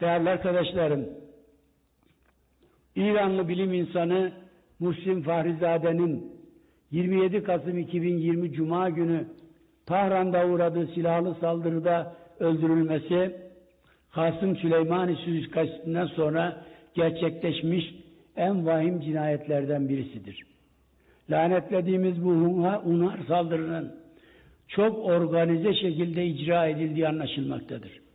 Değerli arkadaşlarım, İranlı bilim insanı Muhsin Fahrizade'nin 27 Kasım 2020 Cuma günü Tahran'da uğradığı silahlı saldırıda öldürülmesi, Kasım Süleymani suikastından sonra gerçekleşmiş en vahim cinayetlerden birisidir. Lanetlediğimiz bu unar saldırının çok organize şekilde icra edildiği anlaşılmaktadır.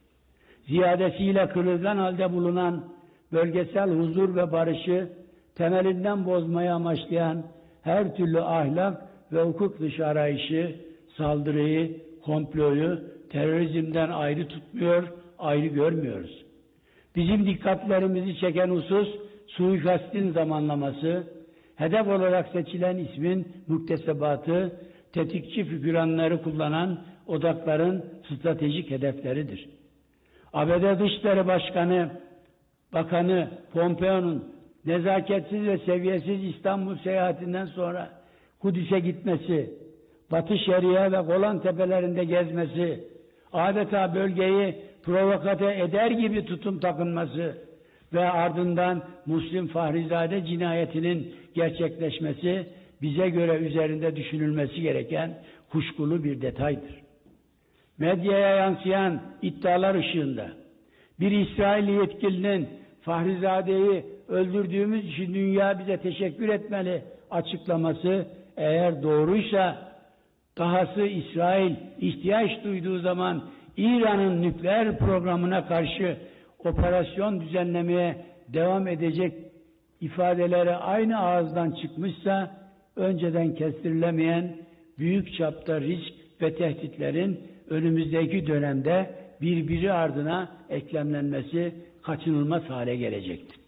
Ziyadesiyle kırılgan halde bulunan bölgesel huzur ve barışı temelinden bozmaya amaçlayan her türlü ahlak ve hukuk dışı arayışı, saldırıyı, komployu terörizmden ayrı tutmuyor, ayrı görmüyoruz. Bizim dikkatlerimizi çeken husus suikastin zamanlaması, hedef olarak seçilen ismin muktesebatı, tetikçi figüranları kullanan odakların stratejik hedefleridir. ABD Dışişleri Başkanı, Bakanı Pompeo'nun nezaketsiz ve seviyesiz İstanbul seyahatinden sonra Kudüs'e gitmesi, Batı Şeria ve Golan tepelerinde gezmesi, adeta bölgeyi provokate eder gibi tutum takınması ve ardından Müslim Fahrizade cinayetinin gerçekleşmesi bize göre üzerinde düşünülmesi gereken kuşkulu bir detaydır. Medyaya yansıyan iddialar ışığında. Bir İsrailli yetkilinin Fahrizade'yi öldürdüğümüz için dünya bize teşekkür etmeli açıklaması eğer doğruysa dahası İsrail ihtiyaç duyduğu zaman İran'ın nükleer programına karşı operasyon düzenlemeye devam edecek ifadeleri aynı ağızdan çıkmışsa önceden kestirilemeyen büyük çapta risk ve tehditlerin önümüzdeki dönemde birbiri ardına eklemlenmesi kaçınılmaz hale gelecektir.